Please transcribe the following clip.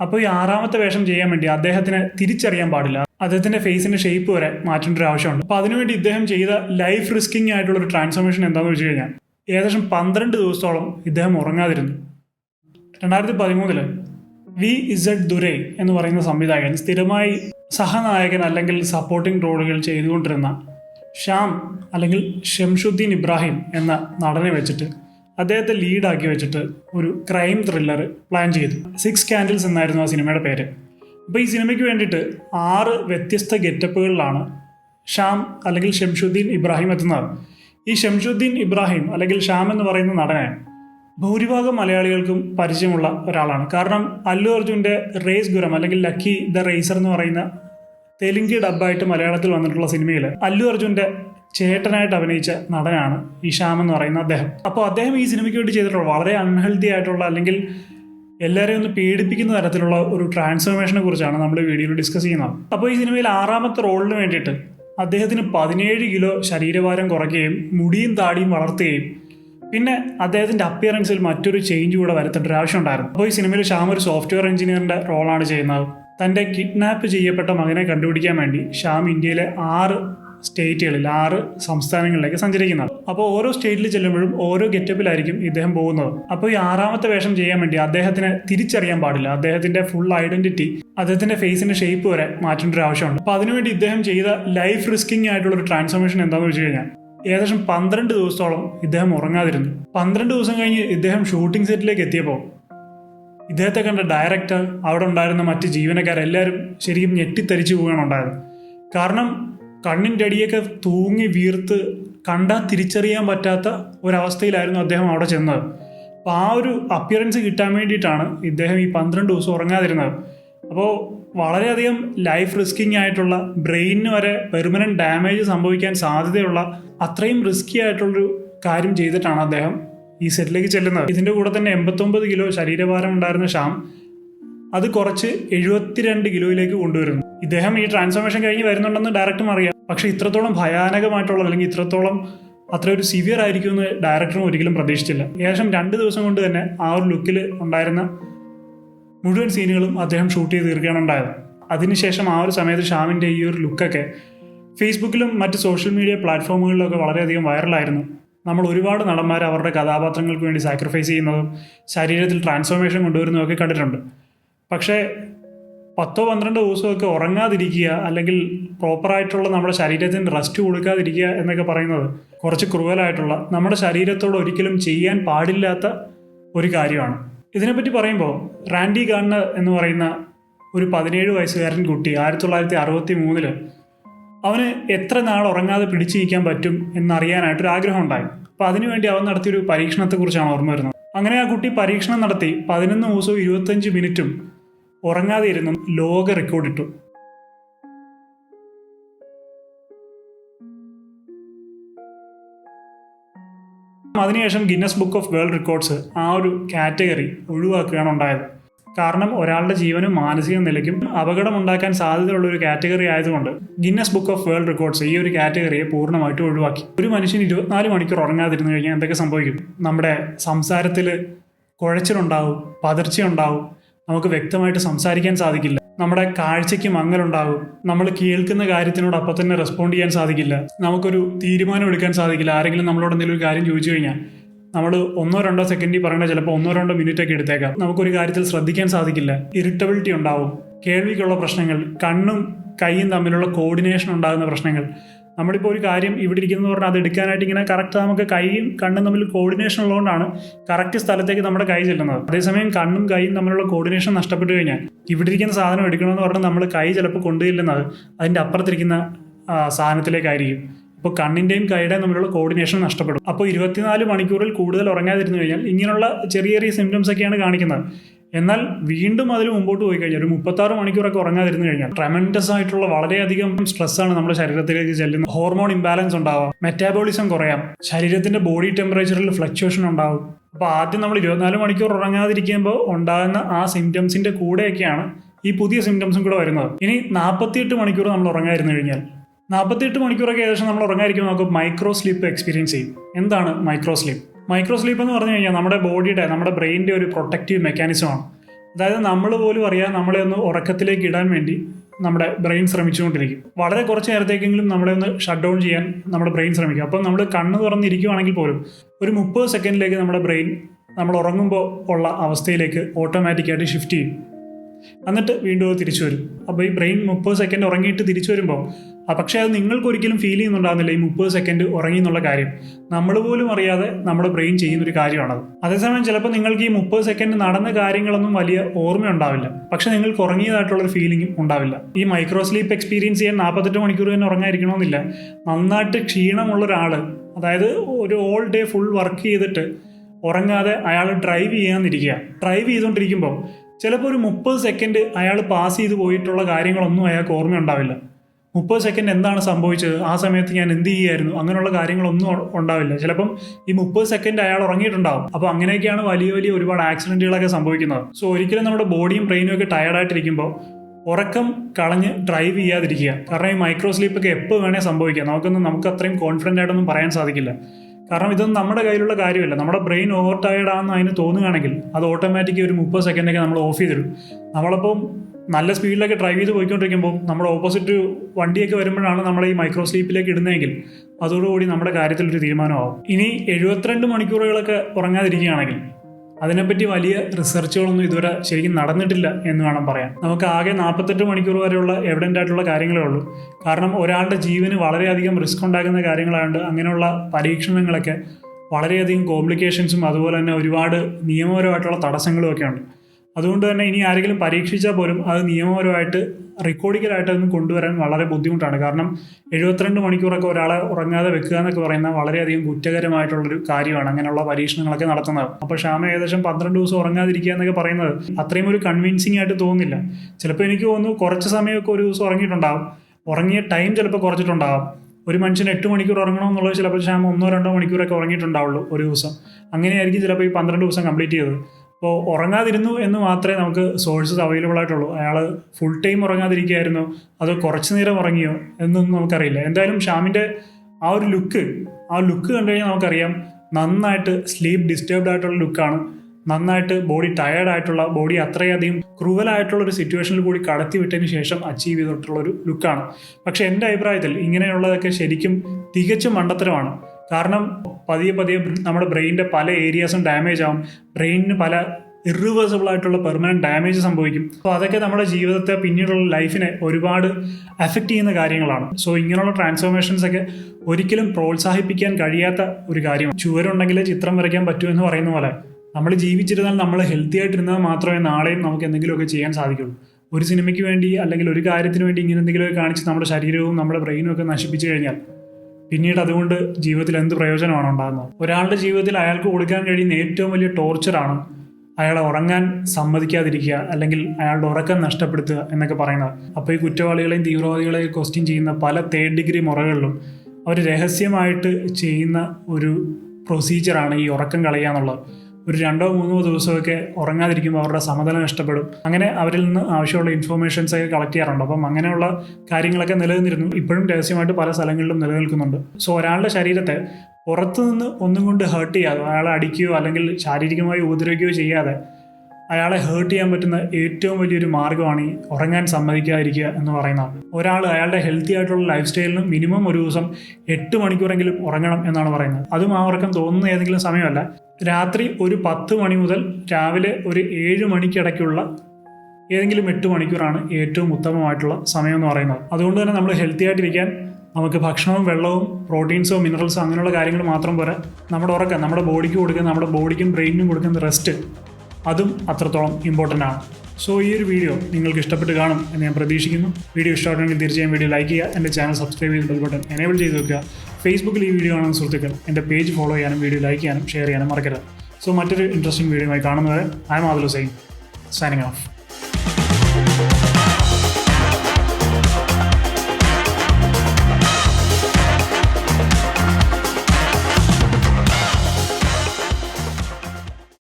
അപ്പോൾ ഈ ആറാമത്തെ വേഷം ചെയ്യാൻ വേണ്ടി അദ്ദേഹത്തിന് തിരിച്ചറിയാൻ പാടില്ല. അദ്ദേഹത്തിന്റെ ഫേസിന്റെ ഷേപ്പ് വരെ മാറ്റേണ്ട ഒരു ആവശ്യമുണ്ട്. അപ്പോൾ അതിനുവേണ്ടി ഇദ്ദേഹം ചെയ്ത ലൈഫ് റിസ്കിംഗ് ആയിട്ടുള്ള ഒരു ട്രാൻസ്ഫോർമേഷൻ എന്താണെന്ന് വെച്ച് കഴിഞ്ഞാൽ ഏകദേശം പന്ത്രണ്ട് ദിവസത്തോളം ഇദ്ദേഹം ഉറങ്ങാതിരുന്നു. രണ്ടായിരത്തി പതിമൂന്നിൽ വി ഇസഡ് ദുരൈ എന്ന് പറയുന്ന സംവിധായകൻ സ്ഥിരമായി സഹനായകൻ അല്ലെങ്കിൽ സപ്പോർട്ടിംഗ് റോളുകൾ ചെയ്തുകൊണ്ടിരുന്ന ഷ്യാം അല്ലെങ്കിൽ ഷംഷുദ്ദീൻ ഇബ്രാഹിം എന്ന നടനെ വെച്ചിട്ട് അദ്ദേഹത്തെ ലീഡാക്കി വെച്ചിട്ട് ഒരു ക്രൈം ത്രില്ലർ പ്ലാൻ ചെയ്തു. സിക്സ് കാൻഡിൽസ് എന്നായിരുന്നു ആ സിനിമയുടെ പേര്. അപ്പോൾ ഈ സിനിമയ്ക്ക് വേണ്ടിയിട്ട് ആറ് വ്യത്യസ്ത ഗെറ്റപ്പുകളിലാണ് ഷ്യാം അല്ലെങ്കിൽ ഷംഷുദ്ദീൻ ഇബ്രാഹിം എത്തുന്നത്. ഈ ഷംഷുദ്ദീൻ ഇബ്രാഹിം അല്ലെങ്കിൽ ഷ്യാം എന്ന് പറയുന്ന നടനെ ഭൂരിഭാഗം മലയാളികൾക്കും പരിചയമുള്ള ഒരാളാണ്. കാരണം അല്ലു അർജുന്റെ റേസ് ഗുരം അല്ലെങ്കിൽ ലക്കി ദ റേസർ എന്ന് പറയുന്ന തെലുങ്ക് ഡബ്ബായിട്ട് മലയാളത്തിൽ വന്നിട്ടുള്ള സിനിമയിൽ അല്ലു അർജുന്റെ ചേട്ടനായിട്ട് അഭിനയിച്ച നടനാണ് ശ്യാം എന്ന് പറയുന്ന അദ്ദേഹം. അപ്പോൾ അദ്ദേഹം ഈ സിനിമയ്ക്ക് വേണ്ടി ചെയ്തിട്ടുള്ള വളരെ അൺഹെൽത്തി ആയിട്ടുള്ള അല്ലെങ്കിൽ എല്ലാവരെയും ഒന്ന് പേടിപ്പിക്കുന്ന തരത്തിലുള്ള ഒരു ട്രാൻസ്ഫോർമേഷനെ കുറിച്ചാണ് നമ്മൾ വീഡിയോയിൽ ഡിസ്കസ് ചെയ്യുന്നത്. അപ്പോൾ ഈ സിനിമയിൽ ആറാമത്തെ റോളിന് വേണ്ടിയിട്ട് അദ്ദേഹത്തിന് പതിനേഴ് കിലോ ശരീരഭാരം കുറയ്ക്കുകയും മുടിയും താടിയും വളർത്തുകയും പിന്നെ അദ്ദേഹത്തിന്റെ അപ്പിയറൻസിൽ മറ്റൊരു ചേഞ്ച് കൂടെ വരുത്തേണ്ട ഒരു ആവശ്യം ഉണ്ടായിരുന്നു. അപ്പോൾ ഈ സിനിമയിൽ ശ്യാം ഒരു സോഫ്റ്റ്വെയർ എഞ്ചിനീയറിന്റെ റോളാണ് ചെയ്യുന്നത്. തന്റെ കിഡ്നാപ്പ് ചെയ്യപ്പെട്ട മകനെ കണ്ടുപിടിക്കാൻ വേണ്ടി ഷ്യാം ഇന്ത്യയിലെ ആറ് സ്റ്റേറ്റുകളിൽ ആറ് സംസ്ഥാനങ്ങളിലേക്ക് സഞ്ചരിക്കുന്നത് അപ്പോൾ ഓരോ സ്റ്റേറ്റിൽ ചെല്ലുമ്പോഴും ഓരോ ഗെറ്റപ്പിലായിരിക്കും ഇദ്ദേഹം പോകുന്നത്. അപ്പോൾ ഈ ആറാമത്തെ വേഷം ചെയ്യാൻ വേണ്ടി അദ്ദേഹത്തിന് തിരിച്ചറിയാൻ പാടില്ല. അദ്ദേഹത്തിന്റെ ഫുൾ ഐഡന്റിറ്റി അദ്ദേഹത്തിന്റെ ഫേസിന്റെ ഷേപ്പ് വരെ മാറ്റേണ്ട ഒരു ആവശ്യമുണ്ട്. അപ്പോൾ അതിനുവേണ്ടി ഇദ്ദേഹം ചെയ്ത ലൈഫ് റിസ്കിങ് ആയിട്ടുള്ള ഒരു ട്രാൻസ്ഫോർമേഷൻ എന്താണെന്ന് വെച്ച് കഴിഞ്ഞാൽ ഏകദേശം പന്ത്രണ്ട് ദിവസത്തോളം ഇദ്ദേഹം ഉറങ്ങാതിരുന്നു. പന്ത്രണ്ട് ദിവസം കഴിഞ്ഞ് ഇദ്ദേഹം ഷൂട്ടിംഗ് സെറ്റിലേക്ക് എത്തിയപ്പോൾ ഇദ്ദേഹത്തെ കണ്ട ഡയറക്ടർ അവിടെ ഉണ്ടായിരുന്ന മറ്റ് ജീവനക്കാരെല്ലാവരും ശരിക്കും ഞെട്ടിത്തരിച്ചു പോവുകയാണ് ഉണ്ടായത്. കാരണം കണ്ണിന്റെ അടിയൊക്കെ തൂങ്ങി വീർത്ത് കണ്ടാൽ തിരിച്ചറിയാൻ പറ്റാത്ത ഒരവസ്ഥയിലായിരുന്നു അദ്ദേഹം അവിടെ ചെന്നത്. അപ്പോൾ ആ ഒരു അപ്പിയറൻസ് കിട്ടാൻ വേണ്ടിയിട്ടാണ് ഇദ്ദേഹം ഈ പന്ത്രണ്ട് ദിവസം ഉറങ്ങാതിരുന്നത്. അപ്പോൾ വളരെയധികം ലൈഫ് റിസ്കിങ് ആയിട്ടുള്ള ബ്രെയിനിന് വരെ പെർമനന്റ് ഡാമേജ് സംഭവിക്കാൻ സാധ്യതയുള്ള അത്രയും റിസ്കി ആയിട്ടുള്ളൊരു കാര്യം ചെയ്തിട്ടാണ് അദ്ദേഹം ഈ സെറ്റിലേക്ക് ചെല്ലുന്നത്. ഇതിന്റെ കൂടെ തന്നെ എൺപത്തൊമ്പത് കിലോ ശരീരഭാരം ഉണ്ടായിരുന്ന ഷാം അത് കുറച്ച് എഴുപത്തിരണ്ട് കിലോയിലേക്ക് കൊണ്ടുവരുന്നു. ഇദ്ദേഹം ഈ ട്രാൻസ്ഫോർമേഷൻ കഴിഞ്ഞ് വരുന്നുണ്ടെന്ന് ഡയറക്ടറും അറിയാം. പക്ഷേ ഇത്രത്തോളം ഭയാനകമായിട്ടുള്ള അല്ലെങ്കിൽ ഇത്രത്തോളം അത്ര ഒരു സിവിയർ ആയിരിക്കുമെന്ന് ഡയറക്ടറും ഒരിക്കലും പ്രതീക്ഷിച്ചില്ല. ഏകദേശം രണ്ട് ദിവസം കൊണ്ട് തന്നെ ആ ഒരു ലുക്കിൽ ഉണ്ടായിരുന്ന മുഴുവൻ സീനുകളും അദ്ദേഹം ഷൂട്ട് ചെയ്ത് തീർക്കുകയാണ് ഉണ്ടായത്. അതിനുശേഷം ആ ഒരു സമയത്ത് ഷാമിന്റെ ഈ ഒരു ലുക്കൊക്കെ ഫേസ്ബുക്കിലും മറ്റ് സോഷ്യൽ മീഡിയ പ്ലാറ്റ്ഫോമുകളിലൊക്കെ വളരെയധികം വൈറലായിരുന്നു നമ്മൾ ഒരുപാട് നടന്മാർ അവരുടെ കഥാപാത്രങ്ങൾക്ക് വേണ്ടി സാക്രിഫൈസ് ചെയ്യുന്നതും ശരീരത്തിൽ ട്രാൻസ്ഫോർമേഷൻ കൊണ്ടുവരുന്നതും ഒക്കെ കണ്ടിട്ടുണ്ട്. പക്ഷേ പത്തോ പന്ത്രണ്ടോ ദിവസമൊക്കെ ഉറങ്ങാതിരിക്കുക അല്ലെങ്കിൽ പ്രോപ്പറായിട്ടുള്ള നമ്മുടെ ശരീരത്തിന് റെസ്റ്റ് കൊടുക്കാതിരിക്കുക എന്നൊക്കെ പറയുന്നത് കുറച്ച് ക്രൂവലായിട്ടുള്ള നമ്മുടെ ശരീരത്തോട് ഒരിക്കലും ചെയ്യാൻ പാടില്ലാത്ത ഒരു കാര്യമാണ്. ഇതിനെപ്പറ്റി പറയുമ്പോൾ റാൻഡി ഗാർണർ എന്ന് പറയുന്ന ഒരു പതിനേഴ് വയസ്സുകാരൻ കുട്ടി ആയിരത്തി തൊള്ളായിരത്തി അറുപത്തി മൂന്നിൽ അവന് എത്ര നാൾ ഉറങ്ങാതെ പിടിച്ചു നിൽക്കാൻ പറ്റും എന്നറിയാനായിട്ടൊരു ആഗ്രഹം ഉണ്ടായി. അപ്പോൾ അതിനുവേണ്ടി അവൻ നടത്തിയൊരു പരീക്ഷണത്തെക്കുറിച്ചാണ് ഓർമ്മ വരുന്നത്. അങ്ങനെ ആ കുട്ടി പരീക്ഷണം നടത്തി പതിനൊന്ന് ദിവസവും ഇരുപത്തഞ്ച് മിനിറ്റും ഉറങ്ങാതെ ഇരുന്നു ലോക റെക്കോർഡ് ഇട്ടു. അതിനുശേഷം Guinness book of world records ആ ഒരു കാറ്റഗറി ഒഴിവാക്കുകയാണ് ഉണ്ടായത്. കാരണം ഒരാളുടെ ജീവനും മാനസിക നിലയ്ക്കും അപകടമുണ്ടാക്കാൻ സാധ്യതയുള്ള ഒരു കാറ്റഗറി ആയതുകൊണ്ട് Guinness book of world records ഈ ഒരു കാറ്റഗറിയെ പൂർണമായിട്ടും ഒഴിവാക്കി. ഒരു മനുഷ്യൻ ഇരുപത്തിനാല് മണിക്കൂർ ഉറങ്ങാതിരുന്നു കഴിഞ്ഞാൽ എന്തൊക്കെ സംഭവിക്കും? നമ്മുടെ സംസാരത്തിൽ കുഴച്ചിലുണ്ടാവും പതർച്ചയുണ്ടാവും നമുക്ക് വ്യക്തമായിട്ട് സംസാരിക്കാൻ സാധിക്കില്ല നമ്മുടെ കാഴ്ചയ്ക്ക് മങ്ങലുണ്ടാകും നമ്മൾ കേൾക്കുന്ന കാര്യത്തിനോട് അപ്പം തന്നെ റെസ്പോണ്ട് ചെയ്യാൻ സാധിക്കില്ല നമുക്കൊരു തീരുമാനം എടുക്കാൻ സാധിക്കില്ല ആരെങ്കിലും നമ്മളോട് എന്തെങ്കിലും ഒരു കാര്യം ചോദിച്ചു കഴിഞ്ഞാൽ നമ്മൾ ഒന്നോ രണ്ടോ സെക്കൻഡിൽ പറയേണ്ട ചിലപ്പോൾ ഒന്നോ രണ്ടോ മിനിറ്റ് ഒക്കെ എടുത്തേക്കാം. നമുക്കൊരു കാര്യത്തിൽ ശ്രദ്ധിക്കാൻ സാധിക്കില്ല. ഇറിറ്റബിലിറ്റി ഉണ്ടാവും. കേൾവിക്കുള്ള പ്രശ്നങ്ങൾ കണ്ണും കൈയും തമ്മിലുള്ള കോർഡിനേഷൻ ഉണ്ടാകുന്ന പ്രശ്നങ്ങൾ. നമ്മളിപ്പോൾ ഒരു കാര്യം ഇവിടെ ഇരിക്കുന്നതെന്ന് പറഞ്ഞാൽ അത് എടുക്കാനായിട്ട് ഇങ്ങനെ കറക്റ്റ് നമുക്ക് കൈയും കണ്ണും തമ്മിൽ കോർഡിനേഷൻ ഉള്ളതുകൊണ്ടാണ് കറക്റ്റ് സ്ഥലത്തേക്ക് നമ്മുടെ കൈ ചെല്ലുന്നത്. അതേസമയം കണ്ണും കൈയും തമ്മിലുള്ള കോർഡിനേഷൻ നഷ്ടപ്പെട്ടു കഴിഞ്ഞാൽ ഇവിടെ ഇരിക്കുന്ന സാധനം എടുക്കണമെന്ന് പറഞ്ഞാൽ നമ്മൾ കൈ ചിലപ്പോൾ കൊണ്ടുചെല്ലുന്നത് അതിന്റെ അപ്പുറത്തിരിക്കുന്ന സാധനത്തിലേക്കായിരിക്കും. ഇപ്പോൾ കണ്ണിന്റെയും കൈയുടെയും തമ്മിലുള്ള കോർഡിനേഷൻ നഷ്ടപ്പെടും. അപ്പോൾ ഇരുപത്തിനാല് മണിക്കൂറിൽ കൂടുതൽ ഉറങ്ങാതിരുന്നു കഴിഞ്ഞാൽ ഇങ്ങനെയുള്ള ചെറിയ ചെറിയ സിംറ്റംസ് ഒക്കെയാണ് കാണിക്കുന്നത്. എന്നാൽ വീണ്ടും അതിൽ മുമ്പോട്ട് പോയി കഴിഞ്ഞാൽ ഒരു മുപ്പത്താറ് മണിക്കൂറൊക്കെ ഉറങ്ങാതിരുന്നു കഴിഞ്ഞാൽ ട്രമൻഡസ് ആയിട്ടുള്ള വളരെയധികം സ്ട്രെസ്സാണ് നമ്മുടെ ശരീരത്തിലേക്ക് ചെല്ലുന്നത്. ഹോർമോൺ ഇംബാലൻസ് ഉണ്ടാവാം മെറ്റാബോളിസം കുറയാം ശരീരത്തിന്റെ ബോഡി ടെമ്പറേച്ചറിൽ ഫ്ലക്ച്വേഷൻ ഉണ്ടാവും. അപ്പോൾ ആദ്യം നമ്മൾ ഇരുപത്തിനാല് മണിക്കൂർ ഉറങ്ങാതിരിക്കുമ്പോൾ ഉണ്ടാകുന്ന ആ സിംറ്റംസിന്റെ കൂടെയൊക്കെയാണ് ഈ പുതിയ സിംറ്റംസും കൂടെ വരുന്നത്. ഇനി നാൽപ്പത്തിയെട്ട് മണിക്കൂർ നമ്മൾ ഉറങ്ങാതിരുന്നു കഴിഞ്ഞാൽ നാൽപ്പത്തിയെട്ട് മണിക്കൂറൊക്കെ ഏകദേശം നമ്മൾ ഉറങ്ങാതിരിക്കുമ്പോൾ നമുക്ക് മൈക്രോ സ്ലീപ്പ് എക്സ്പീരിയൻസ് ചെയ്യും. എന്താണ് മൈക്രോ സ്ലീപ്പ് മൈക്രോ സ്ലീപ്പ് എന്ന് പറഞ്ഞു കഴിഞ്ഞാൽ നമ്മുടെ ബോഡിയുടെ നമ്മുടെ ബ്രെയിന്റെ ഒരു പ്രൊട്ടക്റ്റീവ് മെക്കാനിസമാണ് അതായത് നമ്മൾ പോലും അറിയാൻ നമ്മളെ ഒന്ന് ഉറക്കത്തിലേക്ക് ഇടാൻ വേണ്ടി നമ്മുടെ ബ്രെയിൻ ശ്രമിച്ചുകൊണ്ടിരിക്കും. വളരെ കുറച്ച് നേരത്തേക്കെങ്കിലും നമ്മളെ ഒന്ന് ഷട്ട് ഡൗൺ ചെയ്യാൻ നമ്മുടെ ബ്രെയിൻ ശ്രമിക്കും. അപ്പം നമ്മൾ കണ്ണ് തുറന്നിരിക്കുവാണെങ്കിൽ പോലും ഒരു മുപ്പത് സെക്കൻഡിലേക്ക് നമ്മുടെ ബ്രെയിൻ നമ്മൾ ഉറങ്ങുമ്പോൾ ഉള്ള അവസ്ഥയിലേക്ക് ഓട്ടോമാറ്റിക്കായിട്ട് ഷിഫ്റ്റ് ചെയ്യും. എന്നിട്ട് വീണ്ടും തിരിച്ചു വരും. അപ്പോൾ ഈ ബ്രെയിൻ മുപ്പത് സെക്കൻഡ് ഉറങ്ങിയിട്ട് തിരിച്ചു വരുമ്പോൾ പക്ഷേ അത് നിങ്ങൾക്ക് ഒരിക്കലും ഫീൽ ചെയ്യുന്നുണ്ടാകുന്നില്ല. ഈ മുപ്പത് സെക്കൻഡ് ഉറങ്ങി എന്നുള്ള കാര്യം. നമ്മൾ പോലും അറിയാതെ നമ്മുടെ ബ്രെയിൻ ചെയ്യുന്ന ഒരു കാര്യമാണത്. അതേസമയം ചിലപ്പോൾ നിങ്ങൾക്ക് ഈ മുപ്പത് സെക്കൻഡ് നടന്ന കാര്യങ്ങളൊന്നും വലിയ ഓർമ്മ ഉണ്ടാവില്ല പക്ഷെ നിങ്ങൾക്ക് ഉറങ്ങിയതായിട്ടുള്ള ഒരു ഫീലിംഗും ഉണ്ടാവില്ല. ഈ മൈക്രോ സ്ലീപ്പ് എക്സ്പീരിയൻസ് ചെയ്യാൻ നാൽപ്പത്തെട്ട് മണിക്കൂർ തന്നെ ഉറങ്ങാതിരിക്കണമെന്നില്ല. നന്നായിട്ട് ക്ഷീണമുള്ള ഒരാൾ അതായത് ഒരു ഓൾ ഡേ ഫുൾ വർക്ക് ചെയ്തിട്ട് ഉറങ്ങാതെ അയാൾ ഡ്രൈവ് ചെയ്യാന്നിരിക്കുക. ഡ്രൈവ് ചെയ്തുകൊണ്ടിരിക്കുമ്പോൾ ചിലപ്പോൾ ഒരു മുപ്പത് സെക്കൻഡ് അയാൾ പാസ് ചെയ്ത് പോയിട്ടുള്ള കാര്യങ്ങളൊന്നും അയാൾക്ക് ഓർമ്മയുണ്ടാവില്ല. മുപ്പത് സെക്കൻഡ് എന്താണ് സംഭവിച്ചത്? ആ സമയത്ത് ഞാൻ എന്ത് ചെയ്യുമായിരുന്നു അങ്ങനെയുള്ള കാര്യങ്ങളൊന്നും ഉണ്ടാവില്ല. ചിലപ്പം ഈ മുപ്പത് സെക്കൻഡ് അയാൾ ഉറങ്ങിയിട്ടുണ്ടാവും. അപ്പോൾ അങ്ങനെയൊക്കെയാണ് വലിയ വലിയ ഒരുപാട് ആക്സിഡന്റുകളൊക്കെ സംഭവിക്കുന്നത്. സോ ഒരിക്കലും നമ്മുടെ ബോഡിയും ബ്രെയിനും ഒക്കെ ടയർഡായിട്ടിരിക്കുമ്പോൾ ഉറക്കം കളഞ്ഞ് ഡ്രൈവ് ചെയ്യാതിരിക്കുക. കാരണം ഈ മൈക്രോ സ്ലീപ്പ് ഒക്കെ എപ്പോൾ വേണേൽ സംഭവിക്കാം. നമുക്കൊന്നും നമുക്ക് അത്രയും കോൺഫിഡന്റ് ആയിട്ടൊന്നും പറയാൻ സാധിക്കില്ല. കാരണം ഇതൊന്നും നമ്മുടെ കയ്യിലുള്ള കാര്യമല്ല. നമ്മുടെ ബ്രെയിൻ ഓവർ ടയർഡ് ആണെന്ന് അതിന് തോന്നുകയാണെങ്കിൽ അത് ഓട്ടോമാറ്റിക്കലി ഒരു മുപ്പത് സെക്കൻഡൊക്കെ നമ്മൾ ഓഫ് ചെയ്തിടും. നമ്മളപ്പം നല്ല സ്പീഡിലൊക്കെ ഡ്രൈവ് ചെയ്ത് പോയിക്കൊണ്ടിരിക്കുമ്പോൾ നമ്മുടെ ഓപ്പോസിറ്റ് വണ്ടിയൊക്കെ വരുമ്പോഴാണ് നമ്മൾ ഈ മൈക്രോ സ്ലീപ്പിലേക്ക് ഇടുന്നതെങ്കിൽ അതോടുകൂടി നമ്മുടെ കാര്യത്തിൽ ഒരു തീരുമാനമാവും. ഇനി എഴുപത്തിരണ്ട് മണിക്കൂറുകളൊക്കെ ഉറങ്ങാതിരിക്കുകയാണെങ്കിൽ അതിനെപ്പറ്റി വലിയ റിസർച്ചുകളൊന്നും ഇതുവരെ ശരിക്കും നടന്നിട്ടില്ല എന്ന് വേണം പറയാൻ. നമുക്ക് ആകെ നാൽപ്പത്തെട്ട് മണിക്കൂർ വരെയുള്ള എവിഡന്റ് ആയിട്ടുള്ള കാര്യങ്ങളേ ഉള്ളൂ. കാരണം ഒരാളുടെ ജീവന് വളരെയധികം റിസ്ക് ഉണ്ടാക്കുന്ന കാര്യങ്ങളായതുകൊണ്ട് അങ്ങനെയുള്ള പരീക്ഷണങ്ങളൊക്കെ വളരെയധികം കോംപ്ലിക്കേഷൻസും അതുപോലെ തന്നെ ഒരുപാട് നിയമപരമായിട്ടുള്ള തടസ്സങ്ങളും ഒക്കെ ഉണ്ട് അതുകൊണ്ട് തന്നെ ഇനി ആരെങ്കിലും പരീക്ഷിച്ചാൽ പോലും അത് നിയമപരമായിട്ട് റെക്കോർഡിക്കലായിട്ടൊന്നും കൊണ്ടുവരാൻ വളരെ ബുദ്ധിമുട്ടാണ്. കാരണം എഴുപത്തിരണ്ട് മണിക്കൂറൊക്കെ ഒരാളെ ഉറങ്ങാതെ വെക്കുക എന്നൊക്കെ പറയുന്ന വളരെയധികം കുറ്റകരമായിട്ടുള്ളൊരു കാര്യമാണ് അങ്ങനെയുള്ള പരീക്ഷണങ്ങളൊക്കെ നടത്തുന്നത്. അപ്പോൾ ഷാമ ഏകദേശം പന്ത്രണ്ട് ദിവസം ഉറങ്ങാതിരിക്കുക എന്നൊക്കെ പറയുന്നത് അത്രയും ഒരു കൺവിൻസിങ് ആയിട്ട് തോന്നുന്നില്ല. ചിലപ്പോൾ എനിക്ക് തോന്നുന്നു കുറച്ച് സമയമൊക്കെ ഒരു ദിവസം ഉറങ്ങിയിട്ടുണ്ടാകും ഉറങ്ങിയ ടൈം ചിലപ്പോൾ കുറച്ചിട്ടുണ്ടാവും. ഒരു മനുഷ്യൻ എട്ട് മണിക്കൂർ ഉറങ്ങണം എന്നുള്ളത് ചിലപ്പോൾ ക്ഷാമം ഒന്നോ രണ്ടോ മണിക്കൂറൊക്കെ ഉറങ്ങിയിട്ടുണ്ടാവുള്ളൂ ഒരു ദിവസം. അങ്ങനെയായിരിക്കും ചിലപ്പോൾ ഈ പന്ത്രണ്ട് ദിവസം കംപ്ലീറ്റ് ചെയ്തത്. അപ്പോൾ ഉറങ്ങാതിരുന്നു എന്ന് മാത്രമേ നമുക്ക് സോഴ്സസ് അവൈലബിൾ ആയിട്ടുള്ളൂ. അയാൾ ഫുൾ ടൈം ഉറങ്ങാതിരിക്കുകയായിരുന്നു. അത് കുറച്ച് നേരം ഉറങ്ങിയോ എന്നൊന്നും നമുക്കറിയില്ല. എന്തായാലും ഷാമിന്റെ ആ ഒരു ലുക്ക് ആ ലുക്ക് കണ്ടു കഴിഞ്ഞാൽ നമുക്കറിയാം നന്നായിട്ട് സ്ലീപ്പ് ഡിസ്റ്റർബ്ഡ് ആയിട്ടുള്ള ലുക്കാണ് നന്നായിട്ട് ബോഡി ടയേർഡ് ആയിട്ടുള്ള ബോഡി അത്രയധികം ക്രൂവൽ ആയിട്ടുള്ള ഒരു സിറ്റുവേഷനിൽ കൂടി കടത്തി വിട്ടതിന് ശേഷം അച്ചീവ് ചെയ്തിട്ടുള്ള ഒരു ലുക്കാണ് പക്ഷേ എന്റെ അഭിപ്രായത്തിൽ ഇങ്ങനെയുള്ളതൊക്കെ ശരിക്കും തികച്ചും മണ്ടത്തരമാണ്. കാരണം പതിയെ പതിയെ നമ്മുടെ ബ്രെയിനിന്റെ പല ഏരിയാസും ഡാമേജ് ആവും. ബ്രെയിനിന് പല ഇറിവേഴ്സിബിൾ ആയിട്ടുള്ള പെർമനന്റ് ഡാമേജ് സംഭവിക്കും. അപ്പോൾ അതൊക്കെ നമ്മുടെ ജീവിതത്തെ പിന്നീടുള്ള ലൈഫിനെ ഒരുപാട് അഫക്റ്റ് ചെയ്യുന്ന കാര്യങ്ങളാണ്. സോ ഇങ്ങനെയുള്ള ട്രാൻസ്ഫോർമേഷൻസ് ഒക്കെ ഒരിക്കലും പ്രോത്സാഹിപ്പിക്കാൻ കഴിയാത്ത ഒരു കാര്യമാണ്. ചുവരുണ്ടെങ്കിൽ ചിത്രം വരയ്ക്കാൻ പറ്റൂ എന്ന് പറയുന്ന പോലെ നമ്മൾ ജീവിച്ചിരുന്നാൽ നമ്മൾ ഹെൽത്തി ആയിട്ടിരുന്നാൽ മാത്രമേ നാളെയും നമുക്ക് എന്തെങ്കിലുമൊക്കെ ചെയ്യാൻ സാധിക്കുള്ളൂ. ഒരു സിനിമയ്ക്ക് വേണ്ടി അല്ലെങ്കിൽ ഒരു കാര്യത്തിന് വേണ്ടി ഇങ്ങനെ എന്തെങ്കിലുമൊക്കെ കാണിച്ച് നമ്മുടെ ശരീരവും നമ്മുടെ ബ്രെയിനും ഒക്കെ നശിപ്പിച്ചു കഴിഞ്ഞാൽ പിന്നീട് അതുകൊണ്ട് ജീവിതത്തിൽ എന്ത് പ്രയോജനമാണ് ഉണ്ടാകുന്നത്? ഒരാളുടെ ജീവിതത്തിൽ അയാൾക്ക് കൊടുക്കാൻ കഴിയുന്ന ഏറ്റവും വലിയ ടോർച്ചറാണ് അയാളെ ഉറങ്ങാൻ സമ്മതിക്കാതിരിക്കുക അല്ലെങ്കിൽ അയാളുടെ ഉറക്കം നഷ്ടപ്പെടുത്തുക എന്നൊക്കെ പറയുന്നത്. അപ്പോൾ ഈ കുറ്റവാളികളെയും തീവ്രവാദികളെയും ക്വസ്റ്റ്യൻ ചെയ്യുന്ന പല തേർഡ് ഡിഗ്രി മുറകളിലും അവർ രഹസ്യമായിട്ട് ചെയ്യുന്ന ഒരു പ്രൊസീജിയറാണ് ഈ ഉറക്കം കളയുക എന്നുള്ളത്. ഒരു രണ്ടോ മൂന്നോ ദിവസമൊക്കെ ഉറങ്ങാതിരിക്കുമ്പോൾ അവരുടെ സമതലം നഷ്ടപ്പെടും. അങ്ങനെ അവരിൽ നിന്ന് ആവശ്യമുള്ള ഇൻഫോർമേഷൻസ് ഒക്കെ കളക്ട് ചെയ്യാറുണ്ട്. അപ്പം അങ്ങനെയുള്ള കാര്യങ്ങളൊക്കെ നിലനിന്നിരുന്നു. ഇപ്പോഴും രഹസ്യമായിട്ട് പല സ്ഥലങ്ങളിലും നിലനിൽക്കുന്നുണ്ട്. സോ ഒരാളുടെ ശരീരത്തെ പുറത്തുനിന്ന് ഒന്നും കൊണ്ട് ഹേർട്ട് ചെയ്യാതെ അയാളെ അടിക്കുകയോ അല്ലെങ്കിൽ ശാരീരികമായി ഉപദ്രവിക്കുകയോ ചെയ്യാതെ അയാളെ ഹേർട്ട് ചെയ്യാൻ പറ്റുന്ന ഏറ്റവും വലിയൊരു മാർഗമാണ് ഈ ഉറങ്ങാൻ സമ്മതിക്കാതിരിക്കുക എന്ന് പറയുന്നത്. ഒരാൾ അയാളുടെ ഹെൽത്തി ആയിട്ടുള്ള ലൈഫ് സ്റ്റൈലിന് മിനിമം ഒരു ദിവസം എട്ട് മണിക്കൂറെങ്കിലും ഉറങ്ങണം എന്നാണ് പറയുന്നത്. അതും ആ ഉറക്കം തോന്നുന്ന ഏതെങ്കിലും സമയമല്ല. രാത്രി ഒരു പത്ത് മണി മുതൽ രാവിലെ ഒരു ഏഴ് മണിക്കിടയ്ക്കുള്ള ഏതെങ്കിലും എട്ട് മണിക്കൂറാണ് ഏറ്റവും ഉത്തമമായിട്ടുള്ള സമയം എന്ന് പറയുന്നത്. അതുകൊണ്ട് തന്നെ നമ്മൾ ഹെൽത്തി ആയിട്ടിരിക്കാൻ നമുക്ക് ഭക്ഷണവും വെള്ളവും പ്രോട്ടീൻസോ മിനറൽസോ അങ്ങനെയുള്ള കാര്യങ്ങൾ മാത്രം പോരാ. നമ്മുടെ ഉറക്കം നമ്മുടെ ബോഡിക്ക് കൊടുക്കുന്ന നമ്മുടെ ബോഡിക്കും ബ്രെയിനിനും കൊടുക്കുന്ന റെസ്റ്റ് അതും അത്രത്തോളം ഇമ്പോർട്ടന്റ് ആണ്. സോ ഈ ഒരു വീഡിയോ നിങ്ങൾക്ക് ഇഷ്ടപ്പെട്ട് കാണും എന്ന് ഞാൻ പ്രതീക്ഷിക്കുന്നു. വീഡിയോ ഇഷ്ടമാണെങ്കിൽ തീർച്ചയായും വീഡിയോ ലൈക്ക് ചെയ്യുക എന്റെ ചാനൽ സബ്സ്ക്രൈബ് ചെയ്ത് ബെൽ ബട്ടൺ എനേബിൾ ചെയ്ത് വെക്കുക. ഫേസ്ബുക്കിൽ ഈ വീഡിയോ കാണുന്ന സുഹൃത്തുക്കൾ എന്റെ പേജ് ഫോളോ ചെയ്യാനും വീഡിയോ ലൈക്ക് ചെയ്യാനും ഷെയർ ചെയ്യാനും മറക്കരുത്. സോ മറ്റൊരു ഇൻട്രസ്റ്റിംഗ് വീഡിയോയുമായി കാണുന്നവരെ I Adhal sign signing off